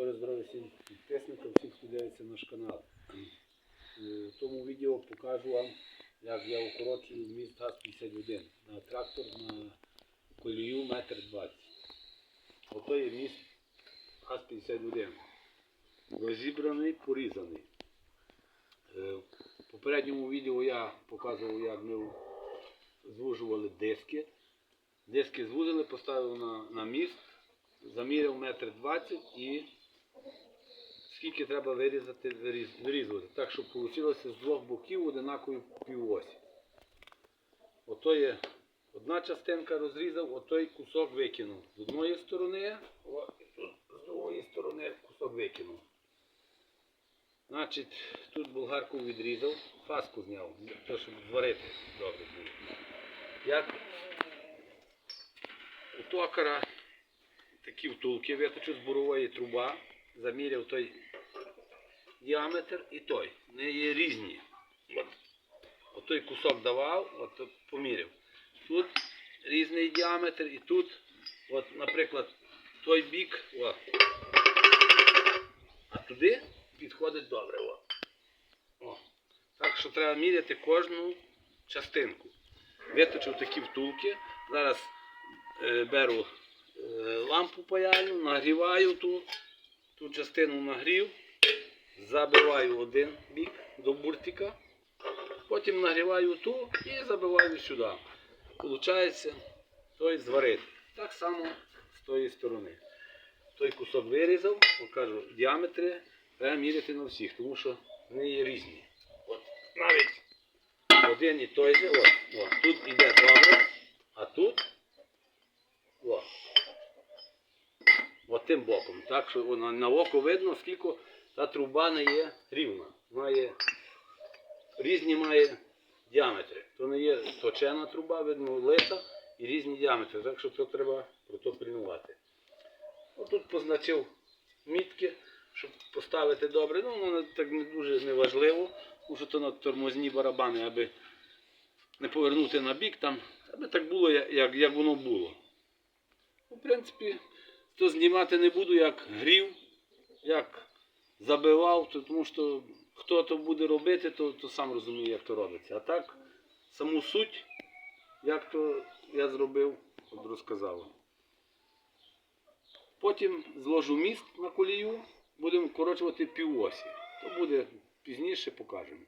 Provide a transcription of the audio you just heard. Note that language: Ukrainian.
Боже здоров'я всім підписникам, всім, хто дивиться наш канал. Е, В тому відео покажу вам, як я укорочую міст ГАЗ-51 на трактор на колію метр двадцять. Ото є міст ГАЗ-51. Розібраний, порізаний. Е, В попередньому відео я показував, як ми звужували диски. Диски звузили, поставив на, на міст, заміряв метр двадцять і скільки треба вирізати, вирізувати. Так, щоб вийшло з двох боків одинакові півосі. Ото є одна частинка розрізав, отой кусок викинув. З одної сторони, з другої сторони кусок викинув. Значить, тут болгарку відрізав, фаску зняв, того, щоб зварити добре було. Як у токара такі втулки виточу з бурової труба, заміряв той діаметр і той. Вони є різні. От, от кусок давав, от поміряв. Тут різний діаметр і тут, от, наприклад, той бік, о, а туди підходить добре. О. Так що треба міряти кожну частинку. Виточив такі втулки. Зараз е, беру е, лампу паяльну, нагріваю ту, ту частину нагрів, забиваю один бік до буртика, потім нагріваю ту і забиваю сюди. Получається той зварити. Так само з тої сторони. Той кусок вирізав, покажу, діаметри треба міряти на всіх, тому що вони є різні. От навіть один і той же, от, от, тут іде добре, а тут о, от тим боком. Так що на око видно, скільки та труба не є рівна. Має різні має діаметри. То не є точена труба, видно, лита і різні діаметри. Так що то треба про то пильнувати. Отут позначив мітки, щоб поставити добре. Ну, воно так не дуже не важливо, тому що то на тормозні барабани, аби не повернути на бік там, аби так було, як, як, воно було. В принципі, то знімати не буду, як грів, як забивав, то, тому що хто то буде робити, то, то сам розуміє, як то робиться. А так, саму суть, як то я зробив, от розказав. Потім зложу міст на колію, будемо вкорочувати півосі. То буде пізніше покажемо.